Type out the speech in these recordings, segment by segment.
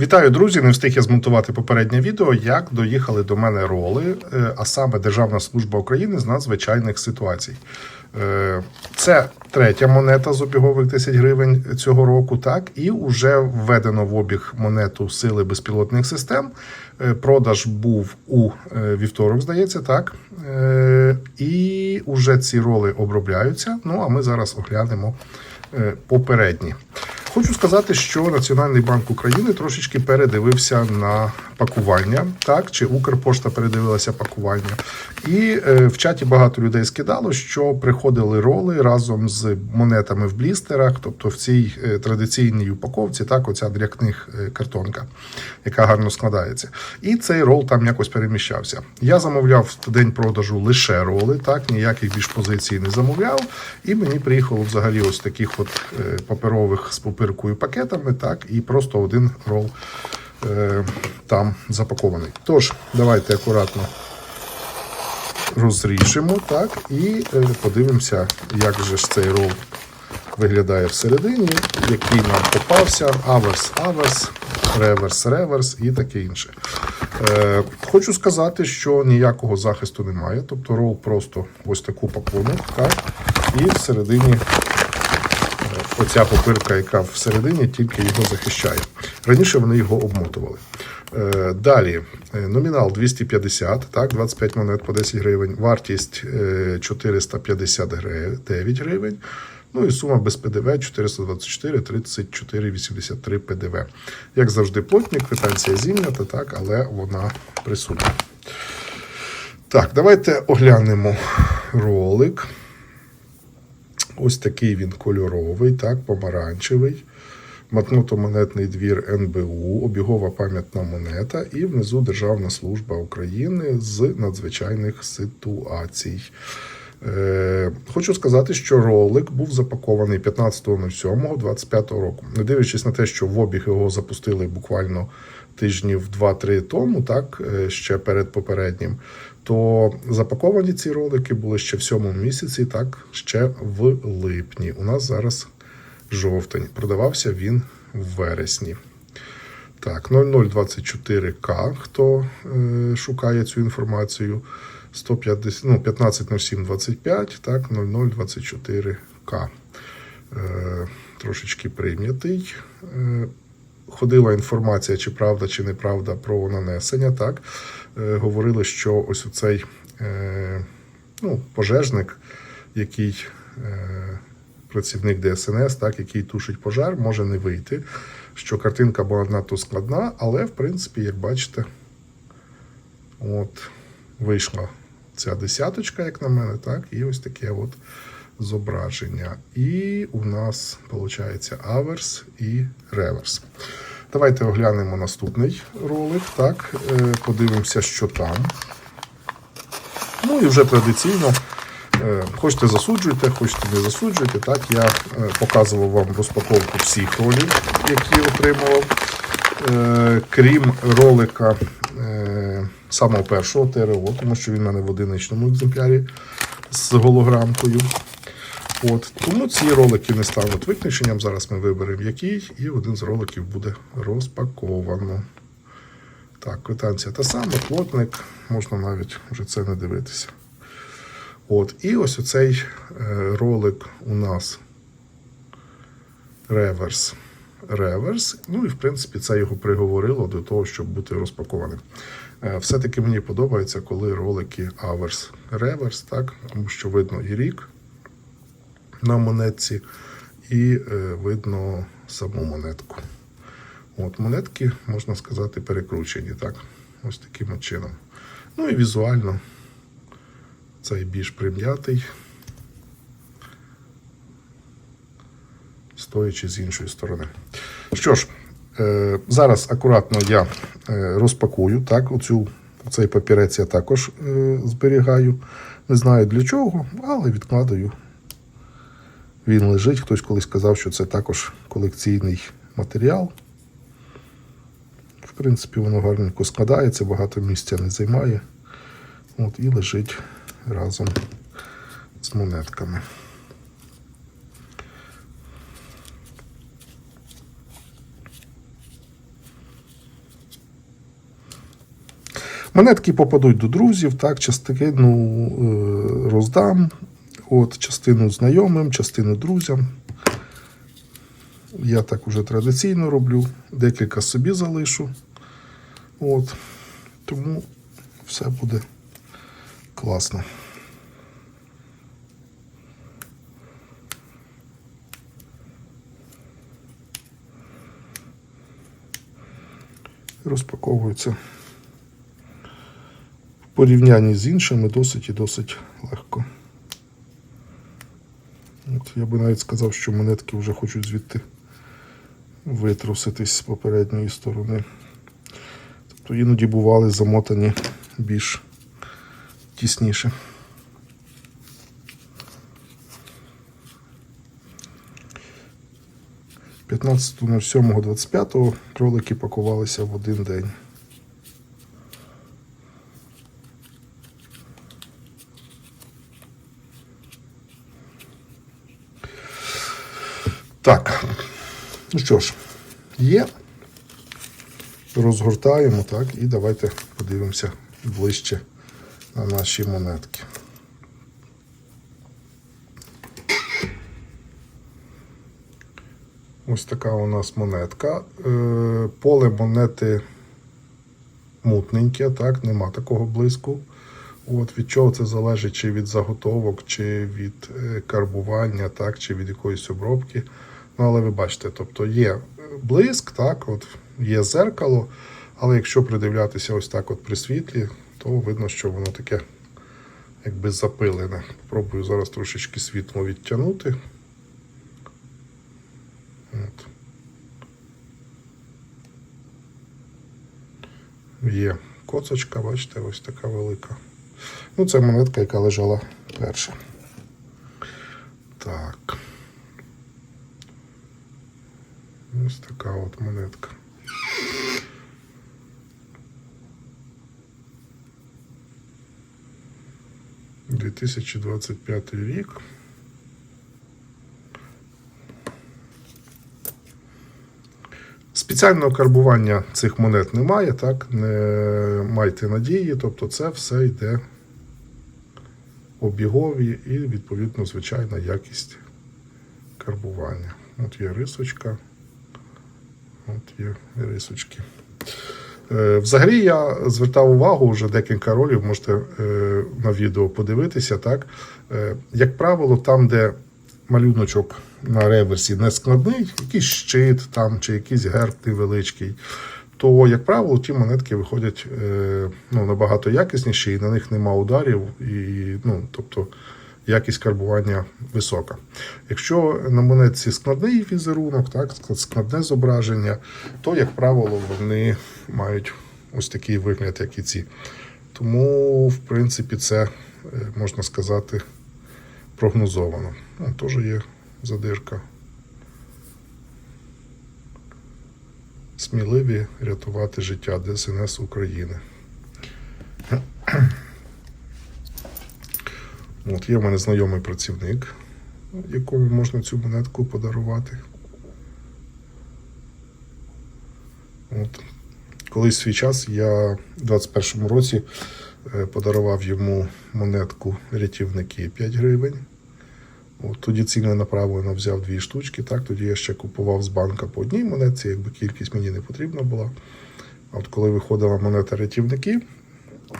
Вітаю, друзі! Не встиг я змонтувати попереднє відео, як доїхали до мене роли, е, а саме Державна служба України з надзвичайних ситуацій. Е, Це третя монета з обігових 10 гривень цього року, так, і вже введено в обіг монету сили безпілотних систем. Е, Продаж був у вівторок, здається, так. І вже ці роли обробляються. Ну а ми зараз оглянемо попередні. Хочу сказати, що Національний банк України трошечки передивився на пакування, так чи Укрпошта передивилася пакування, і е, в чаті багато людей скидало, що приходили роли разом з монетами в блістерах, тобто в цій е, традиційній упаковці, так, оця дрякних е, картонка, яка гарно складається. І цей рол там якось переміщався. Я замовляв в день продажу лише роли, так ніяких більш позицій не замовляв. І мені приїхало взагалі ось таких от паперових з папиркою пакетами, так, і просто один рол е, там запакований. Тож, давайте акуратно розрішимо, так, і е, подивимося, як же ж цей рол виглядає всередині, який нам попався, аверс, аверс, реверс, реверс і таке інше. Е, хочу сказати, що ніякого захисту немає, тобто рол просто ось таку пакунок, так, і всередині оця попирка, яка всередині, тільки його захищає. Раніше вони його обмотували. Е, Далі е, номінал 250, так, 25 монет по 10 гривень, вартість е, 459 гривень. Ну і сума без ПДВ 424 34 83 ПДВ. Як завжди, плотник, квитанція зім'ята, так, але вона присутня. Так, давайте оглянемо ролик. Ось такий він кольоровий, так, помаранчевий. Матнотомонетний двір НБУ, обігова пам'ятна монета і внизу Державна служба України з надзвичайних ситуацій. Е, хочу сказати, що ролик був запакований 15.07.25 року. Не дивлячись на те, що в обіг його запустили буквально тижнів 2-3 тому, так, е, ще перед попереднім, то запаковані ці ролики були ще в сьомому місяці, так, ще в липні. У нас зараз жовтень. Продавався він в вересні. Так, 0024К, хто е, шукає цю інформацію. 150, ну, 150725, так, 0024К. Е, трошечки прийнятий. Е, ходила інформація, чи правда, чи неправда про нанесення. Так. Е, говорили, що ось оцей е, ну, пожежник, який е, працівник ДСНС, так, який тушить пожар, може не вийти. Що картинка була надто складна, але, в принципі, як бачите, от, вийшла ця десяточка, як на мене, так, і ось таке от зображення. І у нас виходить аверс і реверс. Давайте оглянемо наступний ролик. Так, е, подивимося, що там. Ну і вже традиційно. е, Хочете засуджуйте, хочете не засуджуйте. Так, я е, показував вам розпаковку всіх ролів, які отримував. Крім ролика самого першого ТРО, тому що він в мене в одиничному екземплярі з голограмкою. От, тому ці ролики не стануть виключенням. Зараз ми виберемо який, і один з роликів буде розпаковано. Так, квитанція та сама, плотник, можна навіть вже це не дивитися. От, і ось оцей е, ролик у нас реверс. Реверс. Ну і в принципі це його приговорило до того, щоб бути розпакованим. Е, Все-таки мені подобається, коли ролики аверс реверс, так, тому що видно і рік на монетці, і е, видно саму монетку. От, монетки, можна сказати, перекручені, так, ось таким чином. Ну і візуально цей більш прим'ятий, стоячи з іншої сторони. Що ж, е, зараз акуратно я е, розпакую. Так, оцю, цей папірець я також зберігаю. Не знаю для чого, але відкладаю. Він лежить. Хтось колись сказав, що це також колекційний матеріал. В принципі, воно гарненько складається, багато місця не займає. От, і лежить разом з монетками. Монетки попадуть до друзів, так, частину е, роздам, от, частину знайомим, частину друзям. Я так уже традиційно роблю, декілька собі залишу. От. Тому все буде класно. Розпаковується в порівнянні з іншими досить і досить легко. Я би навіть сказав, що монетки вже хочуть звідти витруситись з попередньої сторони. Тобто іноді бували замотані більш тісніше. П'ятнадцятого 25 кролики пакувалися в один день. Так, ну що ж, є. Розгортаємо, так, і давайте подивимося ближче на наші монетки. Ось така у нас монетка. Е, Поле монети мутненьке, так, нема такого блиску. От від чого це залежить, чи від заготовок, чи від е, карбування, так, чи від якоїсь обробки. Ну, але ви бачите, тобто є блиск, так, от є зеркало, але якщо придивлятися ось так от при світлі, то видно, що воно таке якби запилене. Попробую зараз трошечки світло відтягнути. От. Є коцочка, бачите, ось така велика. Ну, це монетка, яка лежала перша. Так. Ось така от монетка. Дві тисячі двадцять п'ятий рік. Спеціального карбування цих монет немає, так? Не майте надії, тобто це все йде обігові і, відповідно, звичайна якість карбування. От є рисочка. От є рисочки. Е, Взагалі я звертав увагу вже декілька ролів, можете е, на відео подивитися. так. Е, Як правило, там, де малюночок на реверсі не складний, якийсь щит там, чи якийсь герб невеличкий, то, як правило, ті монетки виходять ну, набагато якісніші, і на них нема ударів, і, ну, тобто якість карбування висока. Якщо на монетці складний візерунок, так, складне зображення, то, як правило, вони мають ось такий вигляд, як і ці. Тому, в принципі, це е, можна сказати прогнозовано. Ну, теж є задирка. Сміливі рятувати життя ДСНС України. От, є в мене знайомий працівник, якому можна цю монетку подарувати. От. Колись свій час я в 21-му році е, подарував йому монетку рятівники 5 гривень. От, тоді цільно направлено взяв дві штучки. Так, тоді я ще купував з банка по одній монетці, якби кількість мені не потрібна була. А от коли виходила монета рятівники,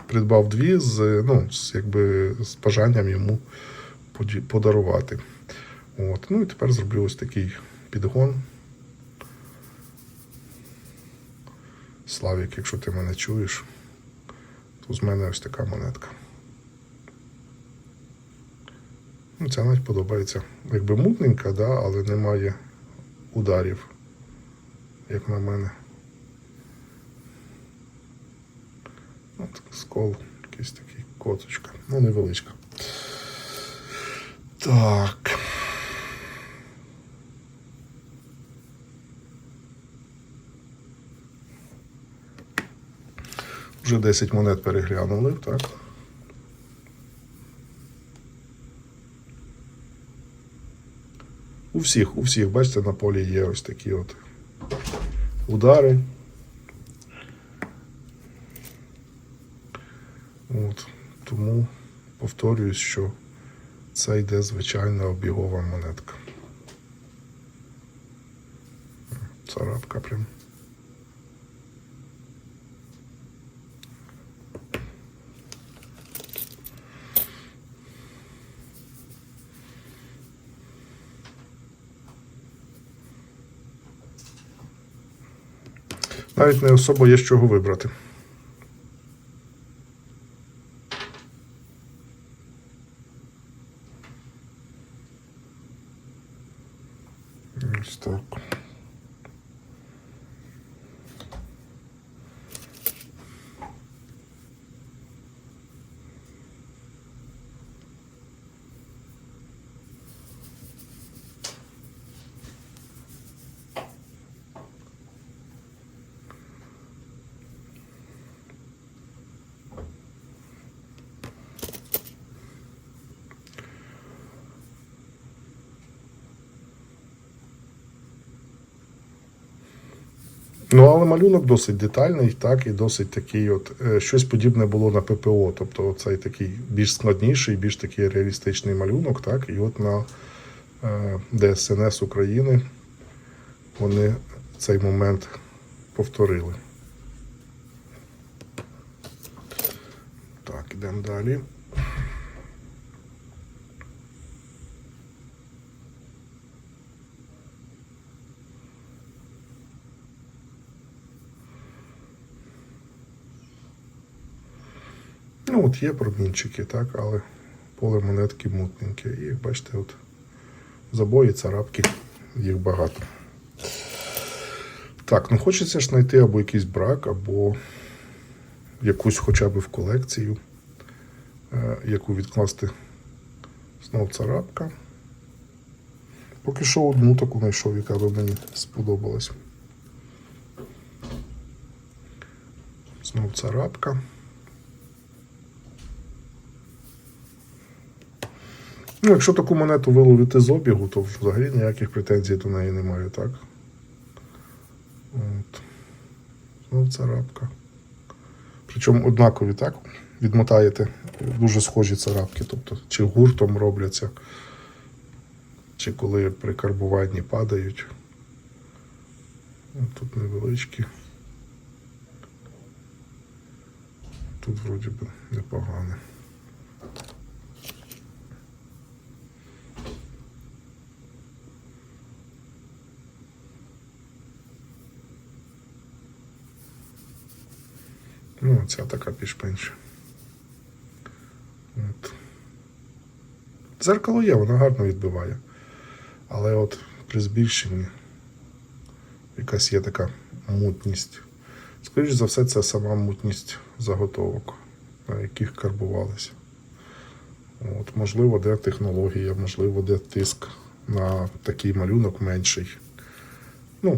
придбав дві з, ну, з, якби, з бажанням йому подарувати. От. Ну і тепер зроблю ось такий підгон. Славік, якщо ти мене чуєш, то з мене ось така монетка. Ну, ця навіть подобається. Якби мутненька, да, але немає ударів, як на мене. От скол, якийсь такий коточка. Ну, невеличка. Так. Вже 10 монет переглянули, так. У всіх, у всіх, бачите, на полі є ось такі от удари. От. Тому повторююсь, що це йде звичайна обігова монетка. Царапка прям. Навіть не особо є з чого вибрати. Ось так. Ну, але малюнок досить детальний, так, і досить такий, от е, щось подібне було на ППО. Тобто цей такий більш складніший, більш такий реалістичний малюнок, так, і от на е, ДСНС України вони цей момент повторили. Так, ідемо далі. Ну, от є промінчики, так, але поле монетки мутненьке. І як бачите, от забої, царапки, їх багато. Так, ну хочеться ж знайти або якийсь брак, або якусь хоча б в колекцію, е, яку відкласти знов царапка. Поки що одну таку знайшов, яка би мені сподобалась. Знов царапка. Ну, якщо таку монету виловити з обігу, то взагалі ніяких претензій до неї немає, так? От. Знов царапка. Причому однакові, так? Відмотаєте дуже схожі царапки, тобто чи гуртом робляться, чи коли при карбуванні падають. От тут невеличкі. Тут вроді би непогане. Ця така більш-менш. От. Зеркало є, воно гарно відбиває. Але от при збільшенні якась є така мутність. Скоріше за все, це сама мутність заготовок, на яких карбувалися. От, можливо, де технологія, можливо, де тиск на такий малюнок менший. Ну,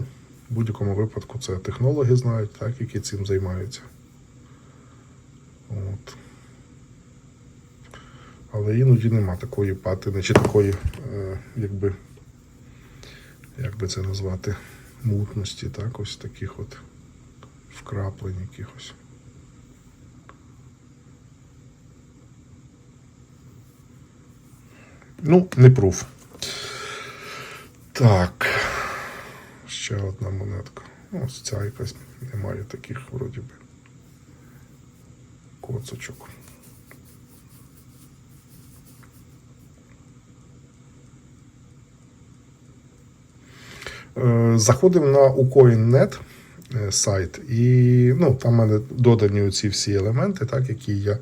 в будь-якому випадку це технологи знають, так, які цим займаються. От. Але іноді нема такої патини, чи такої, е, якби, як би це назвати, мутності, так, ось таких от вкраплень якихось. Ну, не пруф. Так. Ще одна монетка. Ось ця якась немає таких вроді би коцочок. Е, Заходимо на ucoin.net е, сайт, і ну, там в мене додані оці всі елементи, так, які я.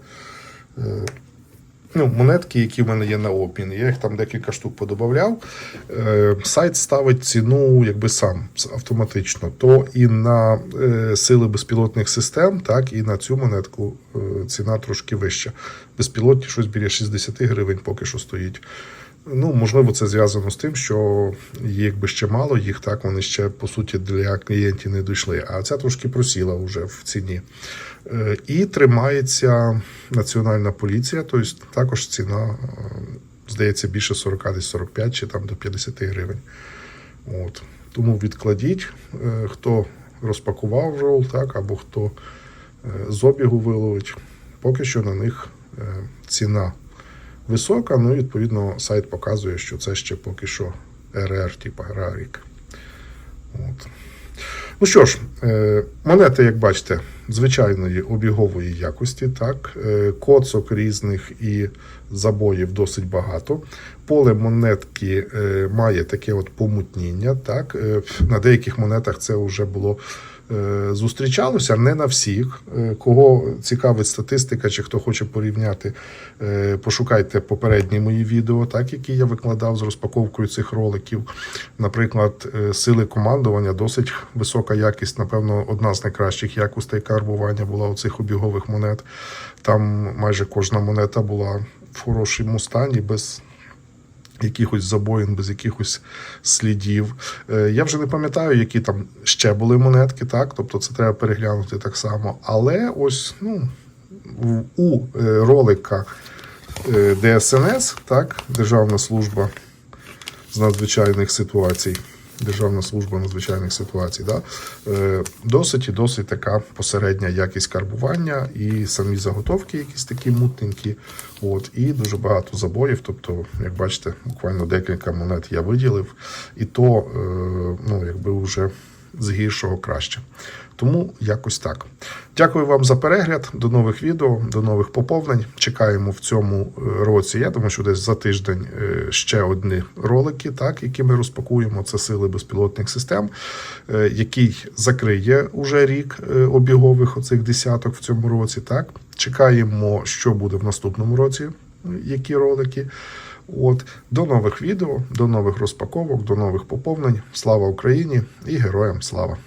Ну, монетки, які в мене є на обмін. Я їх там декілька штук подобавляв. Е, сайт ставить ціну якби сам автоматично. То і на е, сили безпілотних систем, так і на цю монетку е, ціна трошки вища. Безпілотні щось біля 60 гривень поки що стоїть. Ну, можливо, це зв'язано з тим, що якби ще мало, їх так вони ще по суті для клієнтів не дійшли. А ця трошки просіла вже в ціні. Е, І тримається національна поліція, тобто також ціна, е, здається, більше 40, десь 45 чи там до 50 гривень. От. Тому відкладіть, е, хто розпакував рол, так, або хто з обігу виловить, поки що на них ціна висока. Ну, відповідно, сайт показує, що це ще поки що РР, типу Рарік. От. Ну що ж, е, монети, як бачите, звичайної обігової якості, так, е, коцок різних і забоїв досить багато. Поле монетки е, має таке от помутніння. Так. На деяких монетах це вже було зустрічалося, не на всіх. Е, Кого цікавить статистика, чи хто хоче порівняти, е, пошукайте попередні мої відео, так, які я викладав з розпаковкою цих роликів. Наприклад, е, сили командування досить висока якість, напевно, одна з найкращих якостей карбування була у цих обігових монет. Там майже кожна монета була в хорошому стані, без якихось забоїн, без якихось слідів. Е, Я вже не пам'ятаю, які там ще були монетки, так? Тобто це треба переглянути так само. Але ось ну, у е, ролика е, ДСНС, так, Державна служба з надзвичайних ситуацій. Державна служба надзвичайних ситуацій, да? е, досить і досить така посередня якість карбування, і самі заготовки якісь такі мутненькі, от, і дуже багато забоїв. Тобто, як бачите, буквально декілька монет я виділив, і то е, ну, якби вже з гіршого краще. Тому якось так. Дякую вам за перегляд. До нових відео, до нових поповнень. Чекаємо в цьому е, році. Я думаю, що десь за тиждень е, ще одні ролики, так, які ми розпакуємо. Це сили безпілотних систем, е, який закриє уже рік обігових оцих десяток в цьому році. Так, чекаємо, що буде в наступному році, які ролики. От до нових відео, до нових розпаковок, до нових поповнень. Слава Україні і героям слава!